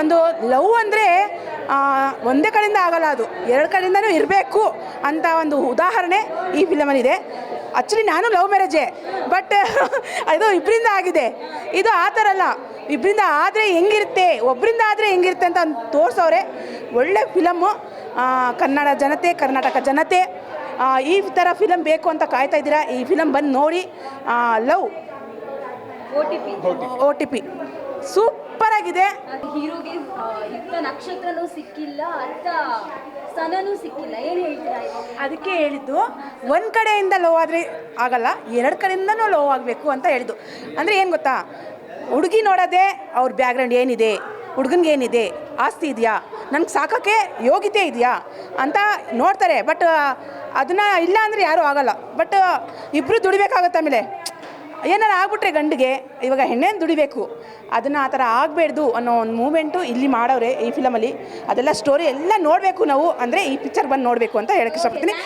ಒಂದು ಲವ್ ಅಂದರೆ ಒಂದೇ ಕಡೆಯಿಂದ ಆಗಲ್ಲ ಅದು. ಎರಡು ಕಡೆಯಿಂದನೂ ಇರಬೇಕು ಅಂತ ಒಂದು ಉದಾಹರಣೆ ಈ ಫಿಲಮಲ್ಲಿದೆ. ಆ್ಯಕ್ಚುಲಿ ನಾನು ಲವ್ ಮ್ಯಾರೇಜೇ ಬಟ್ ಅದು ಇಬ್ಬರಿಂದ ಆಗಿದೆ. ಇದು ಆ ಥರ ಅಲ್ಲ. ಇಬ್ಬರಿಂದ ಆದರೆ ಹೆಂಗಿರುತ್ತೆ ಒಬ್ಬರಿಂದ ಆದರೆ ಹೆಂಗಿರುತ್ತೆ ಅಂತ ತೋರಿಸೋರೆ ಒಳ್ಳೆ ಫಿಲಮ್ಮು ಕನ್ನಡ ಜನತೆ ಕರ್ನಾಟಕ ಜನತೆ ಈ ಥರ ಫಿಲಮ್ ಬೇಕು ಅಂತ ಕಾಯ್ತಾ ಇದ್ದೀರಾ ಈ ಫಿಲಮ್ ಬಂದು ನೋಡಿ love. O T P. O T P. ಸೂಪರಾಗಿದೆ ಹೀರೋಗೆ ಯುಕ್ತ ನಕ್ಷತ್ರನೂ ಸಿಕ್ಕಿಲ್ಲ ಅತ್ತ ಸನನೂ ಸಿಕ್ಕಿಲ್ಲ. ಏನು ಹೇಳ್ತೀರಾ ಅದಕ್ಕೆ ಹೇಳಿದ್ದು ಒಂದು ಕಡೆಯಿಂದ ಲೋ ಆದರೆ ಆಗಲ್ಲ ಎರಡು ಕಡೆಯಿಂದನೂ ಲೋ ಆಗಬೇಕು ಅಂತ ಹೇಳಿದ್ದು. ಅಂದರೆ ಏನು ಗೊತ್ತಾ? ಹುಡುಗಿ ನೋಡೋದೇ ಅವ್ರ ಬ್ಯಾಕ್ಗ್ರೌಂಡ್ ಏನಿದೆ? ಹುಡುಗನಿಗೆ ಏನಿದೆ? ಆಸ್ತಿ ಇದೆಯಾ? ನನಗೆ ಸಾಕೋಕ್ಕೆ ಯೋಗ್ಯತೆ ಇದೆಯಾ? ಅಂತ ನೋಡ್ತಾರೆ. ಬಟ್ ಅದನ್ನು ಇಲ್ಲ ಅಂದರೆ ಯಾರೂ ಆಗಲ್ಲ. ಬಟ್ ಇಬ್ಬರು ದುಡಿಬೇಕಾಗತ್ತೆ ಆಮೇಲೆ. ಏನಾರು ಆಗ್ಬಿಟ್ರೆ ಗಂಡಿಗೆ, ಇವಾಗ ಹೆಣ್ಣೇನು ದುಡಿಬೇಕು? ಅದನ್ನು ಆ ಥರ ಆಗಬೇಡ್ದು ಅನ್ನೋ ಒಂದು ಮೂಮೆಂಟು ಇಲ್ಲಿ ಮಾಡೋರೆ ಈ ಫಿಲಮಲ್ಲಿ ಅದೆಲ್ಲ ಸ್ಟೋರಿ ಎಲ್ಲ ನೋಡಬೇಕು ನಾವು, ಅಂದರೆ ಈ ಪಿಕ್ಚರ್ ಬಂದು ನೋಡಬೇಕು ಅಂತ ಹೇಳಕ್ಕೆ ಇಷ್ಟಪಡ್ತೀನಿ.